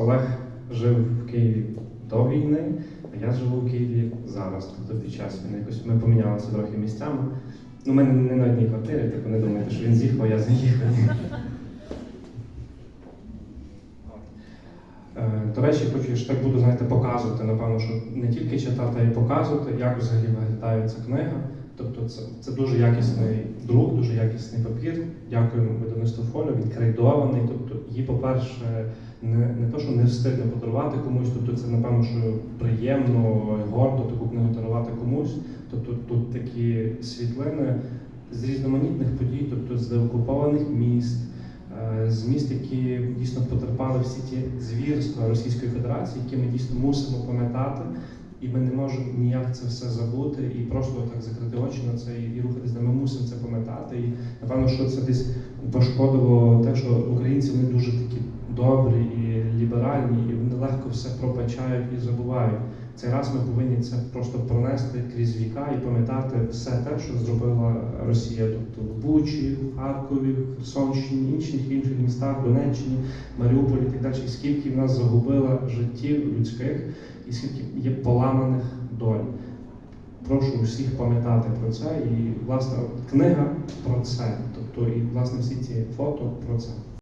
Олег жив в Києві до війни, а я живу в Києві зараз, тобто під час війни. Якось ми помінялися трохи місцями. Ну, ми не на одній квартирі, типу не думайте, що він з'їхав, а я заїхав. Е, До речі, хочу, що так буду знаєте, показувати, напевно, що не тільки читати, а й показувати, як взагалі виглядає ця книга. Тобто це, це дуже якісний друк, дуже якісний папір. Дякуємо видавництву фоліо, він крейдований. Тобто її, по-перше, не, не то, що не встигне подарувати комусь, тобто це, напевно, що приємно, гордо таку книгу дарувати комусь. Тобто тут такі світлини з різноманітних подій, тобто з деокупованих міст, е, з міст, які дійсно потерпали всі ті звірства Російської Федерації, які ми дійсно мусимо пам'ятати. І ми не можемо ніяк це все забути і просто так закрити очі на це і, рухатись. Ми мусимо це пам'ятати. І напевно, що це десь пошкодило те, що українці вони дуже такі добрі і ліберальні, і вони легко все пробачають і забувають. Цей раз ми повинні це просто пронести крізь віка і пам'ятати все те, що зробила Росія, тобто в Бучі, в Харкові, в Херсонщині, інших інших містах, Донеччині, Маріуполі і так далі. Скільки в нас загубила життів людських, і скільки є поламаних доль. Прошу усіх пам'ятати про це. І власне книга про це. Тобто, і власне всі ці фото про це.